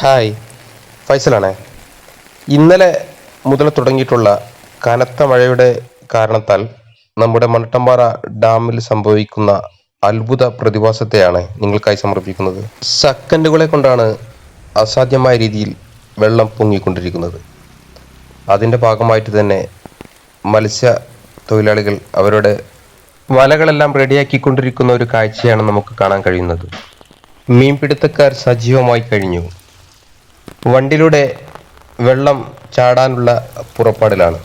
Hi. ഫൈസലാണേ. ഇന്നലെ മുതൽ തുടങ്ങിയിട്ടുള്ള കനത്ത മഴയുടെ കാരണത്താൽ നമ്മുടെ മണട്ടമ്പാറ ഡാമിൽ സംഭവിക്കുന്ന അത്ഭുത പ്രതിഭാസത്തെയാണ് നിങ്ങൾക്കായി സമർപ്പിക്കുന്നത്. സെക്കൻഡുകളെ കൊണ്ടാണ് അസാധ്യമായ രീതിയിൽ വെള്ളം പൊങ്ങിക്കൊണ്ടിരിക്കുന്നത്. അതിന്റെ ഭാഗമായിട്ട് തന്നെ മത്സ്യ തൊഴിലാളികൾ അവരുടെ വലകളെല്ലാം റെഡിയാക്കിക്കൊണ്ടിരിക്കുന്ന ഒരു കാഴ്ചയാണ് നമുക്ക് കാണാൻ കഴിയുന്നത്. മീൻപിടുത്തക്കാർ സജീവമായി കഴിഞ്ഞു. വണ്ടിലൂടെ വെള്ളം ചാടാനുള്ള പുറപ്പാടിലാണ്.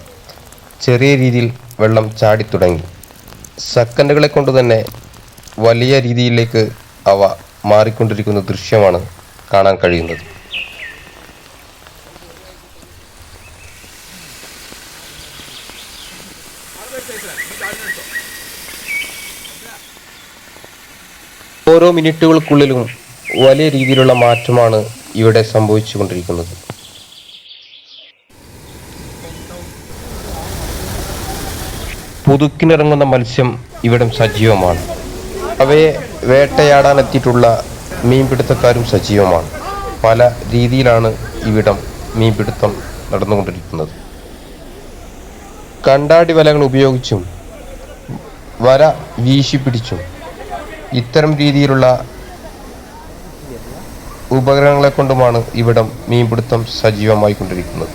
ചെറിയ രീതിയിൽ വെള്ളം ചാടിത്തുടങ്ങി സെക്കൻഡുകളെ കൊണ്ട് തന്നെ വലിയ രീതിയിലേക്ക് അവ മാറിക്കൊണ്ടിരിക്കുന്ന ദൃശ്യമാണ് കാണാൻ കഴിയുന്നത്. ഓരോ മിനിറ്റുകൾക്കുള്ളിലും വലിയ രീതിയിലുള്ള മാറ്റമാണ് ഇവിടെ സംഭവിച്ചുകൊണ്ടിരിക്കുന്നത്. പുതുക്കിനിറങ്ങുന്ന മത്സ്യം ഇവിടെ സജീവമാണ്. അവയെ വേട്ടയാടാൻ എത്തിയിട്ടുള്ള മീൻപിടുത്തക്കാരും സജീവമാണ്. പല രീതിയിലാണ് ഇവിടം മീൻപിടുത്തം നടന്നുകൊണ്ടിരിക്കുന്നത്. കണ്ടാടി വലകൾ ഉപയോഗിച്ചും വല വീശിപ്പിടിച്ചും ഇത്തരം രീതിയിലുള്ള ഉപകരണങ്ങളെ കൊണ്ടുമാണ് ഇവിടം മീൻപിടുത്തം സജീവമായി കൊണ്ടിരിക്കുന്നത്